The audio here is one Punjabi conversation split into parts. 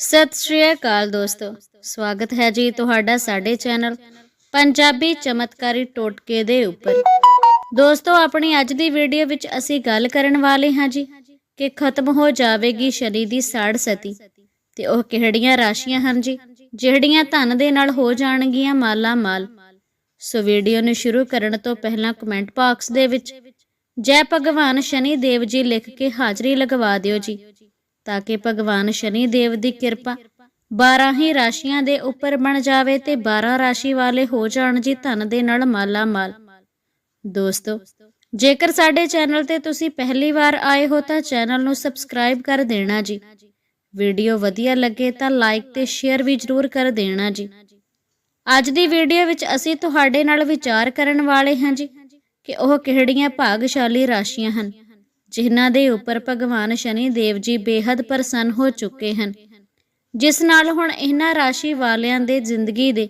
ਸਤਿ ਸ਼੍ਰੀ ਅਕਾਲ ਦੋਸਤੋ। ਸਵਾਗਤ ਹੈ ਜੀ ਤੁਹਾਡਾ ਸਾਡੇ ਚੈਨਲ ਪੰਜਾਬੀ ਚਮਤਕਾਰੀ ਟੋਟਕੇ ਦੇ ਉੱਪਰ। ਦੋਸਤੋ, ਆਪਣੀ ਅੱਜ ਦੀ ਵੀਡੀਓ ਵਿੱਚ ਅਸੀਂ ਗੱਲ ਕਰਨ ਵਾਲੇ ਹਾਂ ਜੀ ਕਿ ਖਤਮ ਹੋ ਜਾਵੇਗੀ ਸ਼ਨੀ ਦੀ ਸਾੜ ਸਤੀ ਤੇ ਉਹ ਕਿਹੜੀਆਂ ਰਾਸ਼ੀਆਂ ਹਨ ਜੀ, ਜਿਹੜੀਆਂ ਧਨ ਦੇ ਨਾਲ ਹੋ ਜਾਣਗੀਆਂ ਮਾਲਾ ਮਾਲ ਸੋ ਵੀਡੀਓ ਨੂੰ ਸ਼ੁਰੂ ਕਰਨ ਤੋਂ ਪਹਿਲਾਂ ਕਮੈਂਟ ਬਾਕਸ ਦੇ ਵਿੱਚ ਜੈ ਭਗਵਾਨ ਸ਼ਨੀ ਦੇਵ ਜੀ ਲਿਖ ਕੇ ਹਾਜ਼ਰੀ ਲਗਵਾ ਦਿਓ ਜੀ। ਤਾਂ ਕਿ ਭਗਵਾਨ ਸ਼ਨੀ ਦੇਵ ਦੀ ਕਿਰਪਾ 12 ਹੀ ਰਾਸ਼ੀਆਂ ਦੇ ਉੱਪਰ ਬਣ ਜਾਵੇ ਤੇ 12 ਰਾਸ਼ੀ ਵਾਲੇ ਹੋ ਜਾਣ ਜੀ ਧਨ ਦੇ ਨਾਲ ਮਾਲਾ ਮਾਲ ਦੋਸਤੋ, ਜੇਕਰ ਸਾਡੇ ਚੈਨਲ ਤੇ ਤੁਸੀਂ ਪਹਿਲੀ ਵਾਰ ਆਏ ਹੋ ਤਾਂ ਚੈਨਲ ਨੂੰ ਸਬਸਕ੍ਰਾਈਬ ਕਰ ਦੇਣਾ ਜੀ। ਵੀਡੀਓ ਵਧੀਆ ਲੱਗੇ ਤਾਂ ਲਾਈਕ ਤੇ ਸ਼ੇਅਰ ਵੀ ਜਰੂਰ ਕਰ ਦੇਣਾ ਜੀ। ਅੱਜ ਦੀ ਵੀਡੀਓ ਵਿੱਚ ਅਸੀਂ ਤੁਹਾਡੇ ਨਾਲ ਵਿਚਾਰ ਕਰਨ ਵਾਲੇ ਹਾਂ ਜੀ ਕਿ ਉਹ ਕਿਹੜੀਆਂ ਭਾਗਸ਼ਾਲੀ ਰਾਸ਼ੀਆਂ ਹਨ। ਜਿਨ੍ਹਾਂ ਦੇ ਉੱਪਰ ਭਗਵਾਨ ਸ਼ਨੀ ਦੇਵ ਜੀ ਬੇहद ਪ੍ਰਸੰਨ ਹੋ ਚੁੱਕੇ ਹਨ। ਜਿਸ ਨਾਲ ਹੁਣ ਇਹਨਾਂ ਰਾਸ਼ੀ ਵਾਲਿਆਂ ਦੇ ਜ਼ਿੰਦਗੀ ਦੇ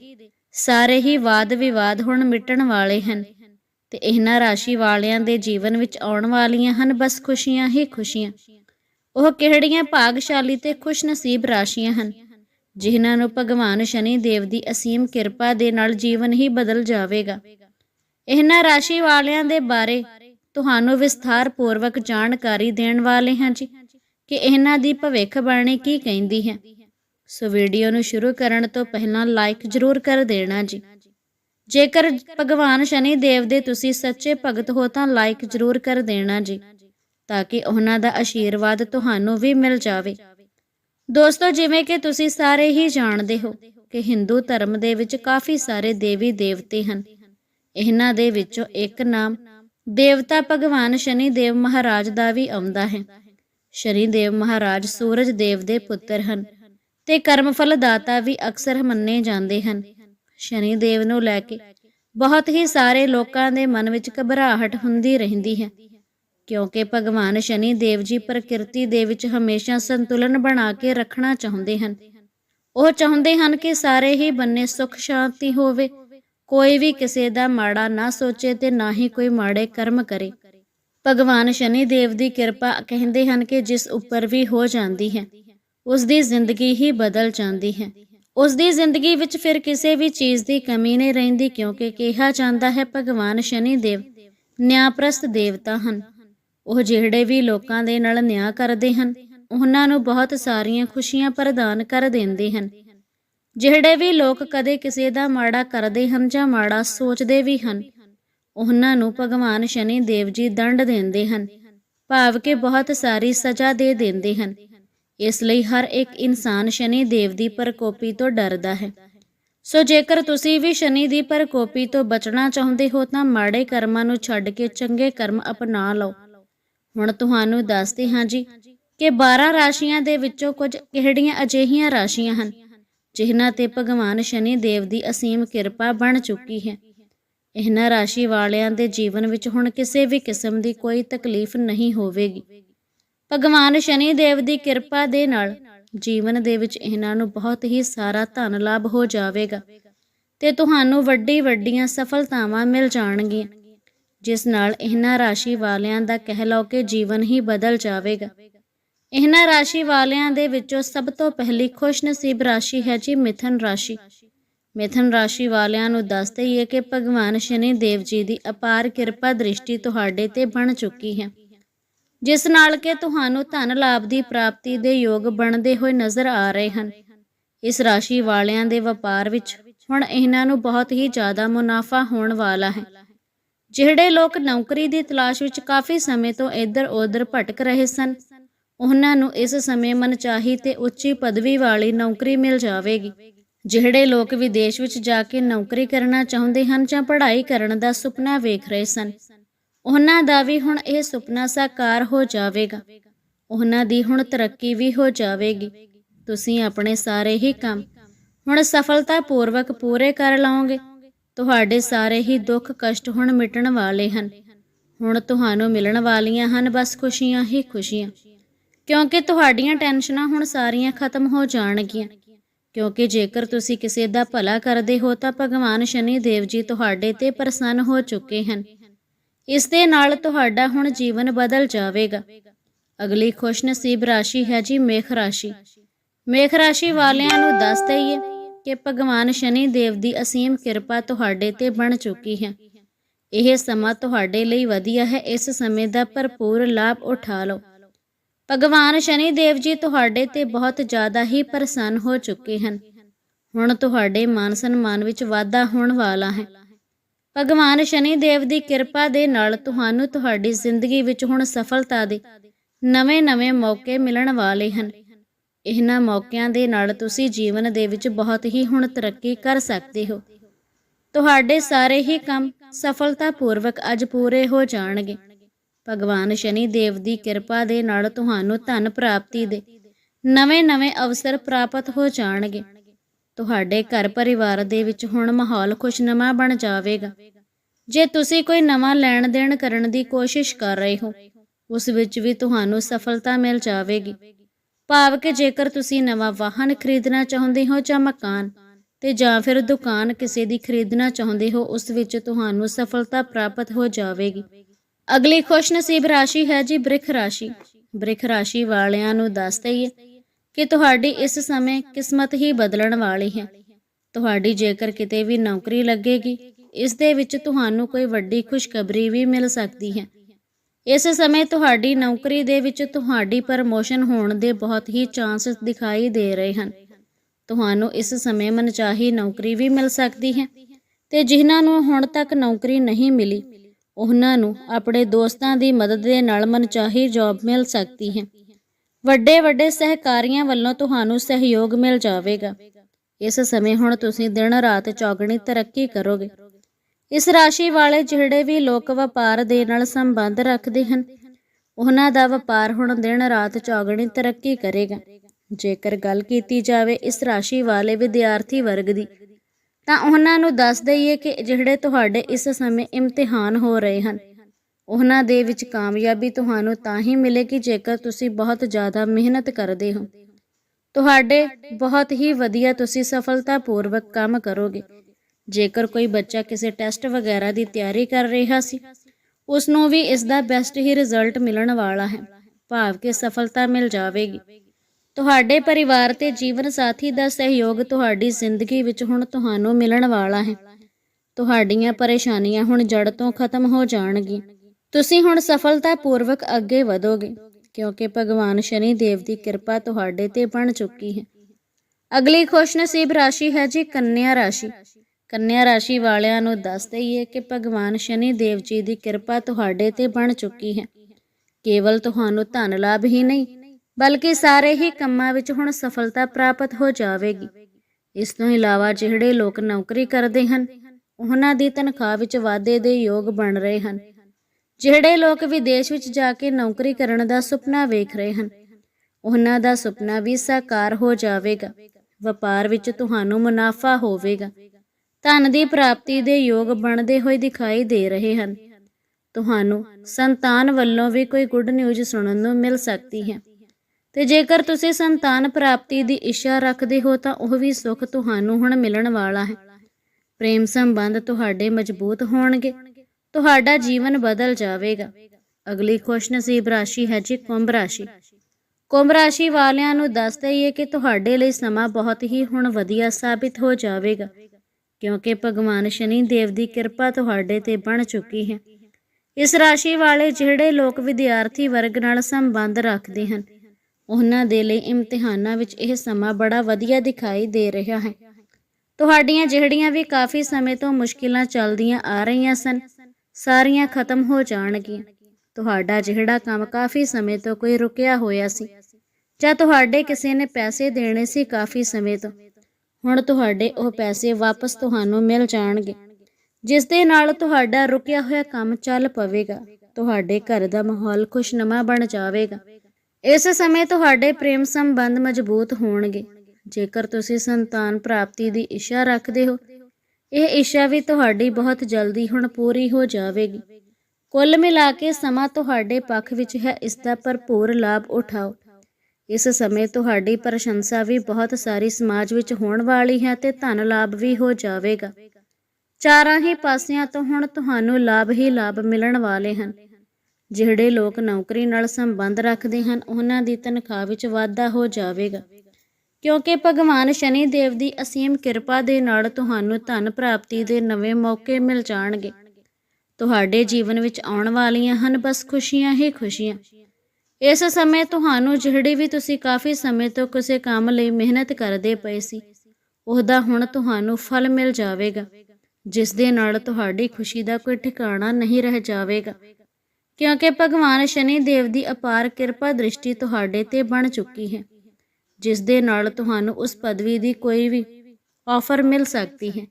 ਸਾਰੇ ਹੀ ਵਾਦ ਵਿਵਾਦ ਹੁਣ ਮਿਟਣ ਵਾਲੇ ਹਨ ਤੇ ਇਹਨਾਂ ਰਾਸ਼ੀ ਵਾਲਿਆਂ ਦੇ ਜੀਵਨ ਵਿੱਚ ਆਉਣ ਵਾਲੀਆਂ ਹਨ ਬਸ ਖੁਸ਼ੀਆਂ ਹੀ ਖੁਸ਼ੀਆਂ। ਉਹ ਕਿਹੜੀਆਂ ਭਾਗਸ਼ਾਲੀ ਤੇ ਖੁਸ਼ਨਸੀਬ ਰਾਸ਼ੀਆਂ ਹਨ, ਜਿਨ੍ਹਾਂ ਨੂੰ ਭਗਵਾਨ ਸ਼ਨੀ ਦੇਵ ਦੀ ਅਸੀਮ ਕਿਰਪਾ ਦੇ ਨਾਲ ਜੀਵਨ ਹੀ ਬਦਲ ਜਾਵੇਗਾ। ਇਹਨਾਂ ਰਾਸ਼ੀ ਵਾਲਿਆਂ ਦੇ ਬਾਰੇ ਤੁਹਾਨੂੰ ਵਿਸਥਾਰ ਪੂਰਵਕ ਜਾਣਕਾਰੀ ਦੇਣ ਵਾਲੇ ਹਾਂ ਜੀ ਕਿ ਇਹਨਾਂ ਦੀ ਭਵਿੱਖ ਕੀ ਕਹਿੰਦੀ ਹੈ। ਸੋ ਵੀਡੀਓ ਨੂੰ ਸ਼ੁਰੂ ਕਰਨ ਤੋਂ ਪਹਿਲਾਂ ਲਾਈਕ ਜ਼ਰੂਰ ਕਰ ਦੇਣਾ ਜੀ। ਜੇਕਰ ਭਗਵਾਨ ਸ਼ਨੀ ਦੇਵ ਦੇ ਤੁਸੀਂ ਸੱਚੇ ਭਗਤ ਹੋ ਤਾਂ ਲਾਈਕ ਜ਼ਰੂਰ ਕਰ ਦੇਣਾ ਜੀ, ਤਾਂ ਕਿ ਉਹਨਾਂ ਦਾ ਆਸ਼ੀਰਵਾਦ ਤੁਹਾਨੂੰ ਵੀ ਮਿਲ ਜਾਵੇ। ਦੋਸਤੋ, ਜਿਵੇਂ ਕਿ ਤੁਸੀਂ ਸਾਰੇ ਹੀ ਜਾਣਦੇ ਹੋ ਕਿ ਹਿੰਦੂ ਧਰਮ ਦੇ ਵਿੱਚ ਕਾਫੀ ਸਾਰੇ ਦੇਵੀ ਦੇਵਤੇ ਹਨ। ਇਹਨਾਂ ਦੇ ਵਿੱਚੋਂ ਇੱਕ ਨਾਮ ਦੇਵਤਾ ਭਗਵਾਨ ਸ਼ਨੀ ਦੇਵ ਮਹਾਰਾਜ ਦਾ ਵੀ ਆਉਂਦਾ ਹੈ। ਸ਼ਨੀ ਦੇਵ ਮਹਾਰਾਜ ਸੂਰਜ ਦੇਵ ਦੇ ਪੁੱਤਰ ਹਨ ਤੇ ਕਰਮਫਲ ਦਾਤਾ ਵੀ ਅਕਸਰ ਮੰਨੇ ਜਾਂਦੇ ਹਨ। ਸ਼ਨੀ ਦੇਵ ਨੂੰ ਲੈ ਕੇ ਬਹੁਤ ਹੀ ਸਾਰੇ ਲੋਕਾਂ ਦੇ ਮਨ ਵਿੱਚ ਘਬਰਾਹਟ ਹੁੰਦੀ ਰਹਿੰਦੀ ਹੈ, ਕਿਉਂਕਿ ਭਗਵਾਨ ਸ਼ਨੀ ਦੇਵ ਜੀ ਪ੍ਰਕਿਰਤੀ ਦੇ ਵਿੱਚ ਹਮੇਸ਼ਾ ਸੰਤੁਲਨ ਬਣਾ ਕੇ ਰੱਖਣਾ ਚਾਹੁੰਦੇ ਹਨ। ਉਹ ਚਾਹੁੰਦੇ ਹਨ ਕਿ ਸਾਰੇ ਹੀ ਬੰਨੇ ਸੁਖ ਸ਼ਾਂਤੀ ਹੋਵੇ ਕੋਈ ਵੀ ਕਿਸੇ ਦਾ ਮਾੜਾ ਨਾ ਸੋਚੇ ਤੇ ਨਾ ਹੀ ਕੋਈ ਮਾੜੇ ਕਰਮ ਕਰੇ। ਭਗਵਾਨ ਸ਼ਨੀ ਦੇਵ ਦੀ ਕਿਰਪਾ ਕਹਿੰਦੇ ਹਨ ਕਿ ਜਿਸ ਉੱਪਰ ਵੀ ਹੋ ਜਾਂਦੀ ਹੈ ਉਸ ਦੀ ਜ਼ਿੰਦਗੀ ਹੀ ਬਦਲ ਜਾਂਦੀ ਹੈ। ਉਸ ਦੀ ਜ਼ਿੰਦਗੀ ਵਿੱਚ ਫਿਰ ਕਿਸੇ ਵੀ ਚੀਜ਼ ਦੀ ਕਮੀ ਨਹੀਂ ਰਹਿੰਦੀ ਕਿਉਂਕਿ ਕਿਹਾ ਜਾਂਦਾ ਹੈ, ਭਗਵਾਨ ਸ਼ਨੀ ਦੇਵ ਨਿਆਂਪ੍ਰਸਤ ਦੇਵਤਾ ਹਨ। ਉਹ ਜਿਹੜੇ ਵੀ ਲੋਕਾਂ ਦੇ ਨਾਲ ਨਿਆਂ ਕਰਦੇ ਹਨ, ਉਹਨਾਂ ਨੂੰ ਬਹੁਤ ਸਾਰੀਆਂ ਖੁਸ਼ੀਆਂ ਪ੍ਰਦਾਨ ਕਰ ਦਿੰਦੇ ਹਨ। ਜਿਹੜੇ ਵੀ ਲੋਕ ਕਦੇ ਕਿਸੇ ਦਾ ਮਾੜਾ ਕਰਦੇ ਹਨ ਜਾਂ ਮਾੜਾ ਸੋਚਦੇ ਵੀ ਹਨ, ਉਹਨਾਂ ਨੂੰ ਭਗਵਾਨ ਸ਼ਨੀ ਦੇਵ ਜੀ ਦੰਡ ਦਿੰਦੇ ਹਨ, ਭਾਵ ਕਿ ਬਹੁਤ ਸਾਰੀ ਸਜ਼ਾ ਦੇ ਦਿੰਦੇ ਹਨ। ਇਸ ਲਈ ਹਰ ਇੱਕ ਇਨਸਾਨ ਸ਼ਨੀ ਦੇਵ ਦੀ ਪ੍ਰਕੋਪੀ ਤੋਂ ਡਰਦਾ ਹੈ। ਸੋ ਜੇਕਰ ਤੁਸੀਂ ਵੀ ਸ਼ਨੀ ਦੀ ਪ੍ਰਕੋਪੀ ਤੋਂ ਬਚਣਾ ਚਾਹੁੰਦੇ ਹੋ ਤਾਂ ਮਾੜੇ ਕਰਮਾਂ ਨੂੰ ਛੱਡ ਕੇ ਚੰਗੇ ਕਰਮ ਅਪਣਾ ਲਓ। ਹੁਣ ਤੁਹਾਨੂੰ ਦੱਸਦੇ ਹਾਂ ਜੀ ਕਿ 12 ਰਾਸ਼ੀਆਂ ਦੇ ਵਿੱਚੋਂ ਕੁਝ ਕਿਹੜੀਆਂ ਅਜਿਹੀਆਂ ਰਾਸ਼ੀਆਂ ਹਨ? ਜਿਨ੍ਹਾਂ ਤੇ ਭਗਵਾਨ ਸ਼ਨੀ ਦੇਵ ਦੀ ਅਸੀਮ ਕਿਰਪਾ ਬਣ ਚੁੱਕੀ ਹੈ। ਇਹਨਾਂ ਰਾਸ਼ੀ ਵਾਲਿਆਂ ਦੇ ਜੀਵਨ ਵਿੱਚ ਹੁਣ ਕਿਸੇ ਵੀ ਕਿਸਮ ਦੀ ਕੋਈ ਤਕਲੀਫ ਨਹੀਂ ਹੋਵੇਗੀ। ਭਗਵਾਨ ਸ਼ਨੀ ਦੇਵ ਦੀ ਕਿਰਪਾ ਦੇ ਨਾਲ ਜੀਵਨ ਦੇ ਵਿੱਚ ਇਹਨਾਂ ਨੂੰ ਬਹੁਤ ਹੀ ਸਾਰਾ ਧਨ ਲਾਭ ਹੋ ਜਾਵੇਗਾ ਤੇ ਤੁਹਾਨੂੰ ਵੱਡੀ ਵੱਡੀਆਂ ਸਫਲਤਾਵਾਂ ਮਿਲ ਜਾਣਗੀਆਂ, ਜਿਸ ਨਾਲ ਇਹਨਾਂ ਰਾਸ਼ੀ ਵਾਲਿਆਂ ਦਾ ਕਹਿ ਲਓ ਕਿ ਜੀਵਨ ਹੀ ਬਦਲ ਜਾਵੇਗਾ। ਇਹਨਾਂ ਰਾਸ਼ੀ ਵਾਲਿਆਂ ਦੇ ਵਿੱਚੋਂ ਸਭ ਤੋਂ ਪਹਿਲੀ ਖੁਸ਼ਨਸੀਬ ਰਾਸ਼ੀ ਹੈ ਜੀ ਮਿਥਨ ਰਾਸ਼ੀ। ਮਿਥਨ ਰਾਸ਼ੀ ਵਾਲਿਆਂ ਨੂੰ ਦੱਸ ਹੀ ਕਿ ਭਗਵਾਨ ਸ਼ਨੀ ਦੇਵ ਜੀ ਦੀ ਅਪਾਰ ਕਿਰਪਾ ਦ੍ਰਿਸ਼ਟੀ ਤੁਹਾਡੇ ਤੇ ਬਣ ਚੁੱਕੀ ਹੈ। ਜਿਸ ਨਾਲ ਕਿ ਤੁਹਾਨੂੰ ਧਨ ਲਾਭ ਦੀ ਪ੍ਰਾਪਤੀ ਦੇ ਯੋਗ ਬਣਦੇ ਹੋਏ ਨਜ਼ਰ ਆ ਰਹੇ ਹਨ। ਇਸ ਰਾਸ਼ੀ ਵਾਲਿਆਂ ਦੇ ਵਪਾਰ ਵਿੱਚ ਹੁਣ ਇਹਨਾਂ ਨੂੰ ਬਹੁਤ ਹੀ ਜ਼ਿਆਦਾ ਮੁਨਾਫਾ ਹੋਣ ਵਾਲਾ ਹੈ। ਜਿਹੜੇ ਲੋਕ ਨੌਕਰੀ ਦੀ ਤਲਾਸ਼ ਵਿੱਚ ਕਾਫੀ ਸਮੇਂ ਤੋਂ ਇੱਧਰ-ਉੱਧਰ ਭਟਕ ਰਹੇ ਸਨ ਉਹਨਾਂ ਨੂੰ ਇਸ ਸਮੇਂ ਮਨਚਾਹੀ ਤੇ ਉੱਚੀ ਪਦਵੀ ਵਾਲੀ ਨੌਕਰੀ ਮਿਲ ਜਾਵੇਗੀ। ਜਿਹੜੇ ਲੋਕ ਵਿਦੇਸ਼ ਵਿੱਚ ਜਾ ਕੇ ਨੌਕਰੀ ਕਰਨਾ ਚਾਹੁੰਦੇ ਹਨ ਜਾਂ ਪੜ੍ਹਾਈ ਕਰਨ ਦਾ ਸੁਪਨਾ ਵੇਖ ਰਹੇ ਸਨ, ਉਹਨਾਂ ਦਾ ਵੀ ਹੁਣ ਇਹ ਸੁਪਨਾ ਸਾਕਾਰ ਹੋ ਜਾਵੇਗਾ। ਉਹਨਾਂ ਦੀ ਹੁਣ ਤਰੱਕੀ ਵੀ ਹੋ ਜਾਵੇਗੀ। ਤੁਸੀਂ ਆਪਣੇ ਸਾਰੇ ਹੀ ਕੰਮ ਹੁਣ ਸਫਲਤਾਪੂਰਵਕ ਪੂਰੇ ਕਰ ਲਓਗੇ। ਤੁਹਾਡੇ ਸਾਰੇ ਹੀ ਦੁੱਖ ਕਸ਼ਟ ਹੁਣ ਮਿਟਣ ਵਾਲੇ ਹਨ। ਹੁਣ ਤੁਹਾਨੂੰ ਮਿਲਣ ਵਾਲੀਆਂ ਹਨ ਬਸ ਖੁਸ਼ੀਆਂ ਹੀ ਖੁਸ਼ੀਆਂ। ਕਿਉਂਕਿ ਤੁਹਾਡੀਆਂ ਟੈਨਸ਼ਨਾਂ ਹੁਣ ਸਾਰੀਆਂ ਖਤਮ ਹੋ ਜਾਣਗੀਆਂ। ਕਿਉਂਕਿ ਜੇਕਰ ਤੁਸੀਂ ਕਿਸੇ ਦਾ ਭਲਾ ਕਰਦੇ ਹੋ, ਤਾਂ ਭਗਵਾਨ ਸ਼ਨੀ ਦੇਵ ਜੀ ਤੁਹਾਡੇ ਤੇ ਪ੍ਰਸੰਨ ਹੋ ਚੁੱਕੇ ਹਨ। ਇਸ ਦੇ ਨਾਲ ਤੁਹਾਡਾ ਹੁਣ ਜੀਵਨ ਬਦਲ ਜਾਵੇਗਾ। ਅਗਲੀ ਖੁਸ਼ਨਸੀਬ ਰਾਸ਼ੀ ਹੈ ਜੀ ਮੇਖ ਰਾਸ਼ੀ। ਮੇਖ ਰਾਸ਼ੀ ਵਾਲਿਆਂ ਨੂੰ ਦੱਸ ਦਈਏ ਕਿ ਭਗਵਾਨ ਸ਼ਨੀ ਦੇਵ ਦੀ ਅਸੀਮ ਕਿਰਪਾ ਤੁਹਾਡੇ ਤੇ ਬਣ ਚੁੱਕੀ ਹੈ। ਇਹ ਸਮਾਂ ਤੁਹਾਡੇ ਲਈ ਵਧੀਆ ਹੈ। ਇਸ ਸਮੇਂ ਦਾ ਭਰਪੂਰ ਲਾਭ ਉਠਾ ਲਓ। ਭਗਵਾਨ ਸ਼ਨੀ ਦੇਵ ਜੀ ਤੁਹਾਡੇ ਤੇ ਬਹੁਤ ਜ਼ਿਆਦਾ ਹੀ ਪ੍ਰਸੰਨ ਹੋ ਚੁੱਕੇ ਹਨ। ਹੁਣ ਤੁਹਾਡੇ ਮਾਨ ਸਨਮਾਨ ਵਿੱਚ ਵਾਧਾ ਹੋਣ ਵਾਲਾ ਹੈ। ਭਗਵਾਨ ਸ਼ਨੀ ਦੇਵ ਦੀ ਕਿਰਪਾ ਦੇ ਨਾਲ ਤੁਹਾਨੂੰ ਤੁਹਾਡੀ ਜ਼ਿੰਦਗੀ ਵਿੱਚ ਹੁਣ ਸਫਲਤਾ ਦੇ ਨਵੇਂ-ਨਵੇਂ ਮੌਕੇ ਮਿਲਣ ਵਾਲੇ ਹਨ। ਇਹਨਾਂ ਮੌਕਿਆਂ ਦੇ ਨਾਲ ਤੁਸੀਂ ਜੀਵਨ ਦੇ ਵਿੱਚ ਬਹੁਤ ਹੀ ਹੁਣ ਤਰੱਕੀ ਕਰ ਸਕਦੇ ਹੋ। ਤੁਹਾਡੇ ਸਾਰੇ ਹੀ ਕੰਮ ਸਫਲਤਾਪੂਰਵਕ ਅੱਜ ਪੂਰੇ ਹੋ ਜਾਣਗੇ। ਭਗਵਾਨ ਸ਼ਨੀ ਦੇਵ ਦੀ ਕਿਰਪਾ ਦੇ ਨਾਲ ਤੁਹਾਨੂੰ ਧਨ ਪ੍ਰਾਪਤੀ ਦੇ ਨਵੇਂ-ਨਵੇਂ ਅਵਸਰ ਪ੍ਰਾਪਤ ਹੋ ਜਾਣਗੇ। ਤੁਹਾਡੇ ਘਰ ਪਰਿਵਾਰ ਦੇ ਵਿੱਚ ਹੁਣ ਮਾਹੌਲ ਖੁਸ਼ਨੁਮਾ ਬਣ ਜਾਵੇਗਾ। ਜੇ ਤੁਸੀਂ ਕੋਈ ਨਵਾਂ ਲੈਣ ਦੇਣ ਕਰਨ ਦੀ ਕੋਸ਼ਿਸ਼ ਕਰ ਰਹੇ ਹੋ, ਉਸ ਵਿੱਚ ਵੀ ਤੁਹਾਨੂੰ ਸਫਲਤਾ ਮਿਲ ਜਾਵੇਗੀ। ਭਾਵ ਕਿ ਜੇਕਰ ਤੁਸੀਂ ਨਵਾਂ ਵਾਹਨ ਖਰੀਦਣਾ ਚਾਹੁੰਦੇ ਹੋ ਜਾਂ ਮਕਾਨ ਤੇ ਜਾਂ ਫਿਰ ਦੁਕਾਨ ਕਿਸੇ ਦੀ ਖਰੀਦਣਾ ਚਾਹੁੰਦੇ ਹੋ, ਉਸ ਵਿੱਚ ਤੁਹਾਨੂੰ ਸਫਲਤਾ ਪ੍ਰਾਪਤ ਹੋ ਜਾਵੇਗੀ। ਅਗਲੀ ਖੁਸ਼ਨਸੀਬ ਰਾਸ਼ੀ ਹੈ ਜੀ ਬ੍ਰਿਖ ਰਾਸ਼ੀ। ਬ੍ਰਿਖ ਰਾਸ਼ੀ ਵਾਲਿਆਂ ਨੂੰ ਦੱਸ ਦਈਏ ਕਿ ਤੁਹਾਡੀ ਇਸ ਸਮੇਂ ਕਿਸਮਤ ਹੀ ਬਦਲਣ ਵਾਲੀ ਹੈ। ਤੁਹਾਡੀ ਜੇਕਰ ਕਿਤੇ ਵੀ ਨੌਕਰੀ ਲੱਗੇਗੀ, ਇਸ ਦੇ ਵਿੱਚ ਤੁਹਾਨੂੰ ਕੋਈ ਵੱਡੀ ਖੁਸ਼ਖਬਰੀ ਵੀ ਮਿਲ ਸਕਦੀ ਹੈ। ਇਸ ਸਮੇਂ ਤੁਹਾਡੀ ਨੌਕਰੀ ਦੇ ਵਿੱਚ ਤੁਹਾਡੀ ਪ੍ਰਮੋਸ਼ਨ ਹੋਣ ਦੇ ਬਹੁਤ ਹੀ ਚਾਂਸਸ ਦਿਖਾਈ ਦੇ ਰਹੇ ਹਨ। ਤੁਹਾਨੂੰ ਇਸ ਸਮੇਂ ਮਨਚਾਹੀ ਨੌਕਰੀ ਵੀ ਮਿਲ ਸਕਦੀ ਹੈ ਤੇ ਜਿਨ੍ਹਾਂ ਨੂੰ ਹੁਣ ਤੱਕ ਨੌਕਰੀ ਨਹੀਂ ਮਿਲੀ ਉਹਨਾਂ ਨੂੰ ਆਪਣੇ ਦੋਸਤਾਂ ਦੀ ਮਦਦ ਦੇ ਨਾਲ ਮਨਚਾਹੀ ਜੌਬ ਮਿਲ ਸਕਦੀ ਹੈ। ਵੱਡੇ ਵੱਡੇ ਸਹਿਕਾਰੀਆਂ ਵੱਲੋਂ ਤੁਹਾਨੂੰ ਸਹਿਯੋਗ ਮਿਲ ਜਾਵੇਗਾ। ਇਸ ਸਮੇਂ ਹੁਣ ਤੁਸੀਂ ਦਿਨ ਰਾਤ ਚੌਗਣੀ ਤਰੱਕੀ ਕਰੋਗੇ। ਇਸ ਰਾਸ਼ੀ ਵਾਲੇ ਜਿਹੜੇ ਵੀ ਲੋਕ ਵਪਾਰ ਦੇ ਨਾਲ ਸੰਬੰਧ ਰੱਖਦੇ ਹਨ, ਉਹਨਾਂ ਦਾ ਵਪਾਰ ਹੁਣ ਦਿਨ ਰਾਤ ਚੌਗਣੀ ਤਰੱਕੀ ਕਰੇਗਾ। ਜੇਕਰ ਗੱਲ ਕੀਤੀ ਜਾਵੇ ਇਸ ਰਾਸ਼ੀ ਵਾਲੇ ਵਿਦਿਆਰਥੀ ਵਰਗ ਦੀ ਤਾਂ ਉਹਨਾਂ ਨੂੰ ਦੱਸ ਦਈਏ ਕਿ ਜਿਹੜੇ ਤੁਹਾਡੇ ਇਸ ਸਮੇਂ ਇਮਤਿਹਾਨ ਹੋ ਰਹੇ ਹਨ, ਉਹਨਾਂ ਦੇ ਵਿੱਚ ਕਾਮਯਾਬੀ ਤੁਹਾਨੂੰ ਤਾਂ ਹੀ ਮਿਲੇਗੀ ਜੇਕਰ ਤੁਸੀਂ ਬਹੁਤ ਜ਼ਿਆਦਾ ਮਿਹਨਤ ਕਰਦੇ ਹੋ। ਤੁਹਾਡੇ ਬਹੁਤ ਹੀ ਵਧੀਆ ਤੁਸੀਂ ਸਫਲਤਾਪੂਰਵਕ ਕੰਮ ਕਰੋਗੇ। ਜੇਕਰ ਕੋਈ ਬੱਚਾ ਕਿਸੇ ਟੈਸਟ ਵਗੈਰਾ ਦੀ ਤਿਆਰੀ ਕਰ ਰਿਹਾ ਸੀ ਉਸ ਨੂੰ ਵੀ ਇਸ ਦਾ ਬੈਸਟ ਹੀ ਰਿਜ਼ਲਟ ਮਿਲਣ ਵਾਲਾ ਹੈ। ਭਾਵ ਕਿ ਸਫਲਤਾ ਮਿਲ ਜਾਵੇਗੀ। ਤੁਹਾਡੇ ਪਰਿਵਾਰ ਤੇ ਜੀਵਨ ਸਾਥੀ ਦਾ ਸਹਿਯੋਗ ਤੁਹਾਡੀ ਜ਼ਿੰਦਗੀ ਵਿੱਚ ਹੁਣ ਤੁਹਾਨੂੰ ਮਿਲਣ ਵਾਲਾ ਹੈ। ਤੁਹਾਡੀਆਂ ਪਰੇਸ਼ਾਨੀਆਂ ਹੁਣ ਜੜ ਤੋਂ ਖਤਮ ਹੋ ਜਾਣਗੀਆਂ। ਤੁਸੀਂ ਹੁਣ ਸਫਲਤਾਪੂਰਵਕ ਅੱਗੇ ਵਧੋਗੇ, ਕਿਉਂਕਿ ਭਗਵਾਨ ਸ਼ਨੀ ਦੇਵ ਦੀ ਕਿਰਪਾ ਤੁਹਾਡੇ ਤੇ ਬਣ ਚੁੱਕੀ ਹੈ। ਅਗਲੀ ਖੁਸ਼ਨਸੀਬ ਰਾਸ਼ੀ ਹੈ ਜੀ ਕੰਨਿਆ ਰਾਸ਼ੀ। ਕੰਨਿਆ ਰਾਸ਼ੀ ਵਾਲਿਆਂ ਨੂੰ ਦੱਸ ਦਈਏ ਕਿ ਭਗਵਾਨ ਸ਼ਨੀ ਦੇਵ ਜੀ ਦੀ ਕਿਰਪਾ ਤੁਹਾਡੇ ਤੇ ਬਣ ਚੁੱਕੀ ਹੈ। ਕੇਵਲ ਤੁਹਾਨੂੰ ਧਨ ਲਾਭ ਹੀ ਨਹੀਂ ਬਲਕਿ ਸਾਰੇ ਹੀ ਕੰਮਾਂ ਵਿੱਚ ਹੁਣ ਸਫਲਤਾ ਪ੍ਰਾਪਤ ਹੋ ਜਾਵੇਗੀ। ਇਸ ਤੋਂ ਇਲਾਵਾ ਜਿਹੜੇ ਲੋਕ ਨੌਕਰੀ ਕਰਦੇ ਹਨ, ਉਹਨਾਂ ਦੀ ਤਨਖਾਹ ਵਿੱਚ ਵਾਧੇ ਦੇ ਯੋਗ ਬਣ ਰਹੇ ਹਨ। ਜਿਹੜੇ ਲੋਕ ਵਿਦੇਸ਼ ਵਿੱਚ ਜਾ ਕੇ ਨੌਕਰੀ ਕਰਨ ਦਾ ਸੁਪਨਾ ਵੇਖ ਰਹੇ ਹਨ, ਉਹਨਾਂ ਦਾ ਸੁਪਨਾ ਵੀ ਸਾਕਾਰ ਹੋ ਜਾਵੇਗਾ। ਵਪਾਰ ਵਿੱਚ ਤੁਹਾਨੂੰ ਮੁਨਾਫਾ ਹੋਵੇਗਾ। ਧਨ ਦੀ ਪ੍ਰਾਪਤੀ ਦੇ ਯੋਗ ਬਣਦੇ ਹੋਏ ਦਿਖਾਈ ਦੇ ਰਹੇ ਹਨ। ਤੁਹਾਨੂੰ ਸੰਤਾਨ ਵੱਲੋਂ ਵੀ ਕੋਈ ਗੁੱਡ ਨਿਊਜ਼ ਸੁਣਨ ਨੂੰ ਮਿਲ ਸਕਦੀ ਹੈ। ਤੇ ਜੇਕਰ ਤੁਸੀਂ ਸੰਤਾਨ ਪ੍ਰਾਪਤੀ ਦੀ ਇੱਛਾ ਰੱਖਦੇ ਹੋ ਤਾਂ ਉਹ ਵੀ ਸੁੱਖ ਤੁਹਾਨੂੰ ਹੁਣ ਮਿਲਣ ਵਾਲਾ ਹੈ। ਪ੍ਰੇਮ ਸੰਬੰਧ ਤੁਹਾਡੇ ਮਜ਼ਬੂਤ ਹੋਣਗੇ। ਤੁਹਾਡਾ ਜੀਵਨ ਬਦਲ ਜਾਵੇਗਾ। ਅਗਲੀ ਖੁਸ਼ਨਸੀਬ ਰਾਸ਼ੀ ਹੈ ਜੀ ਕੁੰਭ ਰਾਸ਼ੀ। ਕੁੰਭ ਰਾਸ਼ੀ ਵਾਲਿਆਂ ਨੂੰ ਦੱਸ ਦਈਏ ਕਿ ਤੁਹਾਡੇ ਲਈ ਸਮਾਂ ਬਹੁਤ ਹੀ ਹੁਣ ਵਧੀਆ ਸਾਬਿਤ ਹੋ ਜਾਵੇਗਾ। ਕਿਉਂਕਿ ਭਗਵਾਨ ਸ਼ਨੀ ਦੇਵ ਦੀ ਕਿਰਪਾ ਤੁਹਾਡੇ ਤੇ ਬਣ ਚੁੱਕੀ ਹੈ। ਇਸ ਰਾਸ਼ੀ ਵਾਲੇ ਜਿਹੜੇ ਲੋਕ ਵਿਦਿਆਰਥੀ ਵਰਗ ਨਾਲ ਸੰਬੰਧ ਰੱਖਦੇ ਹਨ ਉਹਨਾਂ ਦੇ ਲਈ ਇਮਤਿਹਾਨਾਂ ਵਿੱਚ ਇਹ ਸਮਾਂ ਬੜਾ ਵਧੀਆ ਦਿਖਾਈ ਦੇ ਰਿਹਾ ਹੈ। ਤੁਹਾਡੀਆਂ ਜਿਹੜੀਆਂ ਵੀ ਕਾਫੀ ਸਮੇਂ ਤੋਂ ਮੁਸ਼ਕਿਲਾਂ ਚੱਲਦੀਆਂ ਆ ਰਹੀਆਂ ਸਨ, ਸਾਰੀਆਂ ਖਤਮ ਹੋ ਜਾਣਗੀਆਂ। ਤੁਹਾਡਾ ਜਿਹੜਾ ਕੰਮ ਕਾਫੀ ਸਮੇਂ ਤੋਂ ਕੋਈ ਰੁਕਿਆ ਹੋਇਆ ਸੀ, ਜਾਂ ਤੁਹਾਡੇ ਕਿਸੇ ਨੇ ਪੈਸੇ ਦੇਣੇ ਸੀ ਕਾਫੀ ਸਮੇਂ ਤੋਂ, ਹੁਣ ਤੁਹਾਡੇ ਉਹ ਪੈਸੇ ਵਾਪਸ ਤੁਹਾਨੂੰ ਮਿਲ ਜਾਣਗੇ, ਜਿਸ ਦੇ ਨਾਲ ਤੁਹਾਡਾ ਰੁਕਿਆ ਹੋਇਆ ਕੰਮ ਚੱਲ ਪਵੇਗਾ। ਤੁਹਾਡੇ ਘਰ ਦਾ ਮਾਹੌਲ ਖੁਸ਼ਨੁਮਾ ਬਣ ਜਾਵੇਗਾ। ਇਸ ਸਮੇਂ ਤੁਹਾਡੇ ਪ੍ਰੇਮ ਸੰਬੰਧ ਮਜ਼ਬੂਤ ਹੋਣਗੇ। ਜੇਕਰ ਤੁਸੀਂ ਸੰਤਾਨ ਪ੍ਰਾਪਤੀ ਦੀ ਇੱਛਾ ਰੱਖਦੇ ਹੋ, ਇਹ ਇੱਛਾ ਵੀ ਤੁਹਾਡੀ ਬਹੁਤ ਜਲਦੀ ਹੁਣ ਪੂਰੀ ਹੋ ਜਾਵੇਗੀ। ਕੁੱਲ ਮਿਲਾ ਕੇ ਸਮਾਂ ਤੁਹਾਡੇ ਪੱਖ ਵਿੱਚ ਹੈ, ਇਸ ਦਾ ਭਰਪੂਰ ਲਾਭ ਉਠਾਓ। ਇਸ ਸਮੇਂ ਤੁਹਾਡੀ ਪ੍ਰਸ਼ੰਸਾ ਵੀ ਬਹੁਤ ਸਾਰੀ ਸਮਾਜ ਵਿੱਚ ਹੋਣ ਵਾਲੀ ਹੈ ਤੇ ਧਨ ਲਾਭ ਵੀ ਹੋ ਜਾਵੇਗਾ। ਚਾਰਾਂ ਹੀ ਪਾਸਿਆਂ ਤੋਂ ਹੁਣ ਤੁਹਾਨੂੰ ਲਾਭ ਹੀ ਲਾਭ ਮਿਲਣ ਵਾਲੇ ਹਨ। ਜਿਹੜੇ ਲੋਕ ਨੌਕਰੀ ਨਾਲ ਸੰਬੰਧ ਰੱਖਦੇ ਹਨ, ਉਹਨਾਂ ਦੀ ਤਨਖਾਹ ਵਿੱਚ ਵਾਧਾ ਹੋ ਜਾਵੇਗਾ। ਕਿਉਂਕਿ ਭਗਵਾਨ ਸ਼ਨੀ ਦੇਵ ਦੀ ਅਸੀਮ ਕਿਰਪਾ ਦੇ ਨਾਲ ਤੁਹਾਨੂੰ ਧਨ ਪ੍ਰਾਪਤੀ ਦੇ ਨਵੇਂ ਮੌਕੇ ਮਿਲ ਜਾਣਗੇ। ਤੁਹਾਡੇ ਜੀਵਨ ਵਿੱਚ ਆਉਣ ਵਾਲੀਆਂ ਹਨ, ਬਸ ਖੁਸ਼ੀਆਂ ਹੀ ਖੁਸ਼ੀਆਂ। ਇਸ ਸਮੇਂ ਤੁਹਾਨੂੰ ਜਿਹੜੀ ਵੀ ਤੁਸੀਂ ਕਾਫੀ ਸਮੇਂ ਤੋਂ ਕਿਸੇ ਕੰਮ ਲਈ ਮਿਹਨਤ ਕਰਦੇ ਪਏ ਸੀ, ਉਹਦਾ ਹੁਣ ਤੁਹਾਨੂੰ ਫਲ ਮਿਲ ਜਾਵੇਗਾ, ਜਿਸ ਦੇ ਨਾਲ ਤੁਹਾਡੀ ਖੁਸ਼ੀ ਦਾ ਕੋਈ ਠਿਕਾਣਾ ਨਹੀਂ ਰਹਿ ਜਾਵੇਗਾ। ਕਿਉਂਕਿ ਭਗਵਾਨ ਸ਼ਨੀ ਦੇਵ ਦੀ ਅਪਾਰ ਕਿਰਪਾ ਦ੍ਰਿਸ਼ਟੀ ਤੁਹਾਡੇ ਤੇ ਬਣ ਚੁੱਕੀ ਹੈ ਜਿਸ ਦੇ ਨਾਲ ਤੁਹਾਨੂੰ ਉਸ ਪਦਵੀ ਦੀ ਕੋਈ ਵੀ ਆਫਰ ਮਿਲ ਸਕਦੀ ਹੈ।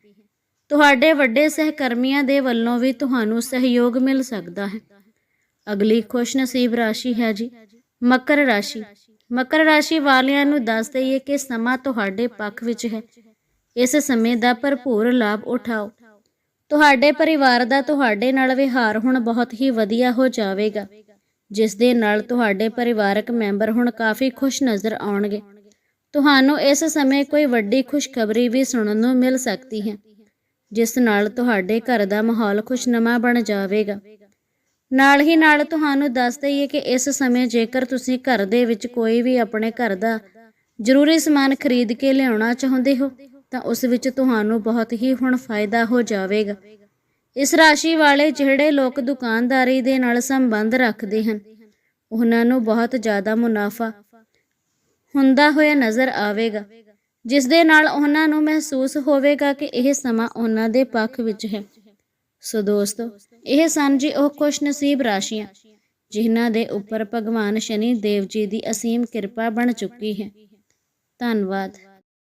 ਤੁਹਾਡੇ ਵੱਡੇ ਸਹਿਕਰਮੀਆਂ ਦੇ ਵੱਲੋਂ ਵੀ ਤੁਹਾਨੂੰ ਸਹਿਯੋਗ ਮਿਲ ਸਕਦਾ ਹੈ। ਅਗਲੀ ਖੁਸ਼ ਨਸੀਬ ਰਾਸ਼ੀ ਹੈ ਜੀ, ਮਕਰ ਰਾਸ਼ੀ। ਮਕਰ ਰਾਸ਼ੀ ਵਾਲਿਆਂ ਨੂੰ ਦੱਸ ਦਈਏ ਕਿ ਸਮਾਂ ਤੁਹਾਡੇ ਪੱਖ ਵਿੱਚ ਹੈ। ਇਸ ਸਮੇਂ ਦਾ ਭਰਪੂਰ ਲਾਭ ਉਠਾਓ। ਤੁਹਾਡੇ ਪਰਿਵਾਰ ਦਾ ਤੁਹਾਡੇ ਨਾਲ ਵਿਹਾਰ ਹੁਣ ਬਹੁਤ ਹੀ ਵਧੀਆ ਹੋ ਜਾਵੇਗਾ। ਜਿਸ ਦੇ ਨਾਲ ਤੁਹਾਡੇ ਪਰਿਵਾਰਕ ਮੈਂਬਰ ਹੁਣ ਕਾਫੀ ਖੁਸ਼ ਨਜ਼ਰ ਆਉਣਗੇ। ਤੁਹਾਨੂੰ ਇਸ ਸਮੇਂ ਕੋਈ ਵੱਡੀ ਖੁਸ਼ਖਬਰੀ ਵੀ ਸੁਣਨ ਨੂੰ ਮਿਲ ਸਕਦੀ ਹੈ, ਜਿਸ ਨਾਲ ਤੁਹਾਡੇ ਘਰ ਦਾ ਮਾਹੌਲ ਖੁਸ਼ਨਮਾ ਬਣ ਜਾਵੇਗਾ। ਨਾਲ ਹੀ ਨਾਲ ਤੁਹਾਨੂੰ ਦੱਸ ਦਈਏ ਕਿ ਇਸ ਸਮੇਂ ਜੇਕਰ ਤੁਸੀਂ ਘਰ ਦੇ ਵਿੱਚ ਕੋਈ ਵੀ ਆਪਣੇ ਘਰ ਦਾ ਜ਼ਰੂਰੀ ਸਮਾਨ ਖਰੀਦ ਕੇ ਲਿਆਉਣਾ ਚਾਹੁੰਦੇ ਹੋ ਤਾਂ ਉਸ ਵਿੱਚ ਤੁਹਾਨੂੰ ਬਹੁਤ ਹੀ ਹੁਣ ਫਾਇਦਾ ਹੋ ਜਾਵੇਗਾ। ਇਸ ਰਾਸ਼ੀ ਵਾਲੇ ਜਿਹੜੇ ਲੋਕ ਦੁਕਾਨਦਾਰੀ ਦੇ ਨਾਲ ਸੰਬੰਧ ਰੱਖਦੇ ਹਨ, ਉਹਨਾਂ ਨੂੰ ਬਹੁਤ ਜ਼ਿਆਦਾ ਮੁਨਾਫਾ ਹੁੰਦਾ ਹੋਇਆ ਨਜ਼ਰ ਆਵੇਗਾ, ਜਿਸ ਦੇ ਨਾਲ ਉਹਨਾਂ ਨੂੰ ਮਹਿਸੂਸ ਹੋਵੇਗਾ ਕਿ ਇਹ ਸਮਾਂ ਉਹਨਾਂ ਦੇ ਪੱਖ ਵਿੱਚ ਹੈ। ਸੋ ਦੋਸਤੋ, ਇਹ ਸਨ ਜੀ ਉਹ ਖੁਸ਼ ਨਸੀਬ ਰਾਸ਼ੀਆਂ, ਜਿਨ੍ਹਾਂ ਦੇ ਉੱਪਰ ਭਗਵਾਨ ਸ਼ਨੀ ਦੇਵ ਜੀ ਦੀ ਅਸੀਮ ਕਿਰਪਾ ਬਣ ਚੁੱਕੀ ਹੈ। ਧੰਨਵਾਦ।